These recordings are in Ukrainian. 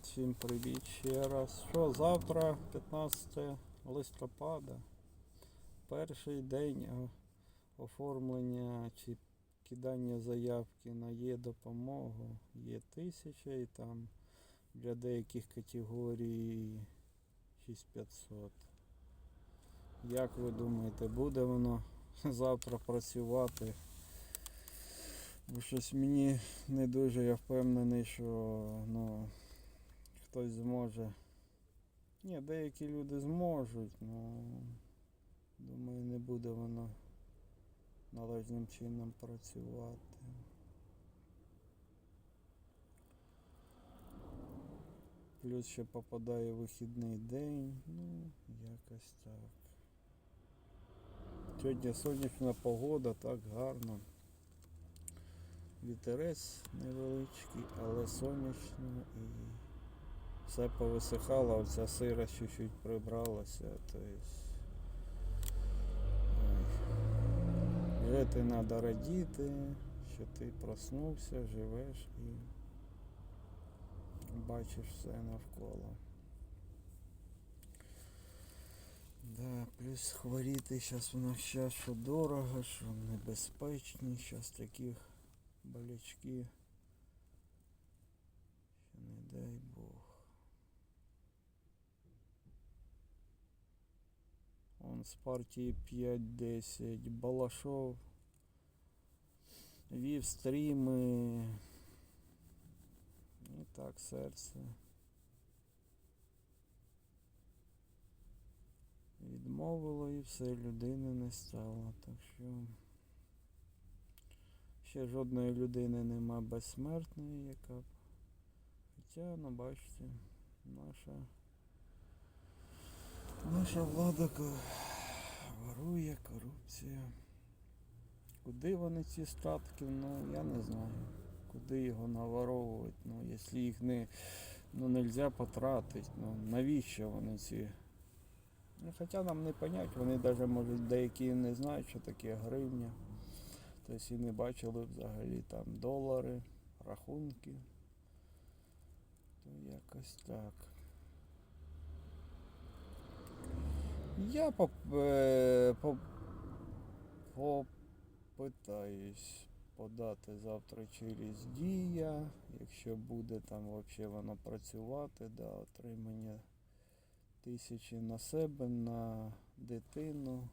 народ, всім привіт ще раз. Що завтра, 15 листопада, перший день оформлення чи кидання заявки на є допомогу. Є тисяча і там для деяких категорій 6500. Як ви думаєте, буде воно завтра працювати? Бо щось мені не дуже я впевнений, що ну, хтось зможе. Ні, деякі люди зможуть, але думаю, не буде воно належним чином працювати. Плюс ще попадає вихідний день, ну, якось так. Сьогодні сонячна погода, так гарно. Вітерець невеличкий, але сонячно і все повисихало, оця сира чуть-чуть прибралася. Тобто, вже ти треба радіти, що ти проснувся, живеш і бачиш все навколо. Да, плюс хворіти зараз у нас час, що дорого, що небезпечні, зараз таких болячки. Що не дай З партії 5-10 Балашов вів стріми. І так серце. Відмовило і все, людини не стало. Так що ще жодної людини нема безсмертної, яка б. Хоча, ну бачите, наша наша влада ворує, корупція. Куди вони ці статки? Ну я не знаю. Куди його наворовувати? Ну, якщо їх не ну, потратити, ну навіщо вони ці Ну, Хоча нам не понять, вони навіть можуть деякі не знають, що таке гривня. Тобто і не бачили взагалі там долари, рахунки. То якось так. Я поп, е, поп, попитаюсь подати завтра через Дія, якщо буде там взагалі воно працювати, да, отримання тисячі на себе, на дитину.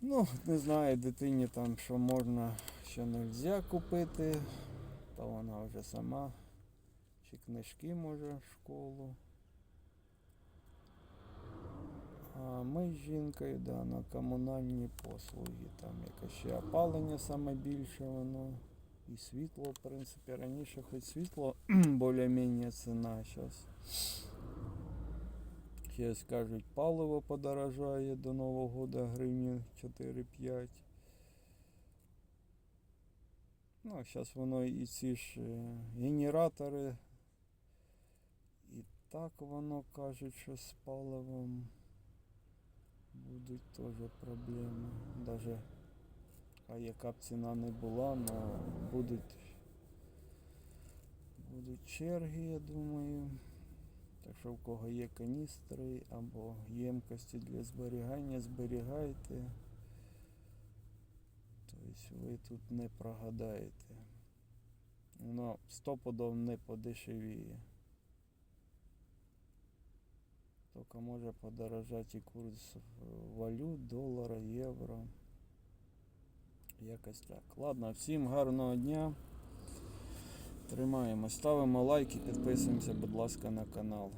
Ну, не знаю, дитині там що можна, що не можна купити, то вона вже сама. Чи книжки може в школу. А ми з жінкою да, на комунальні послуги. Там якесь ще опалення саме більше воно. І світло, в принципі, раніше хоч світло більш-менш ціна зараз. Зараз кажуть, паливо подорожає до Нового года гривні 4-5. Ну, зараз воно і ці ж е, генератори. І так воно кажуть, що з паливом будуть теж проблеми. Даже а яка б ціна не була, але будуть, будуть черги, я думаю. Так що в кого є каністри або ємкості для зберігання, зберігайте. Тобто ви тут не прогадаєте. Воно стопудов не подешевіє. Тільки може подорожати курс валют, долара, євро. Якось так. Ладно, всім гарного дня. Тримаємо, ставимо лайки, підписуємося, будь ласка, на канал.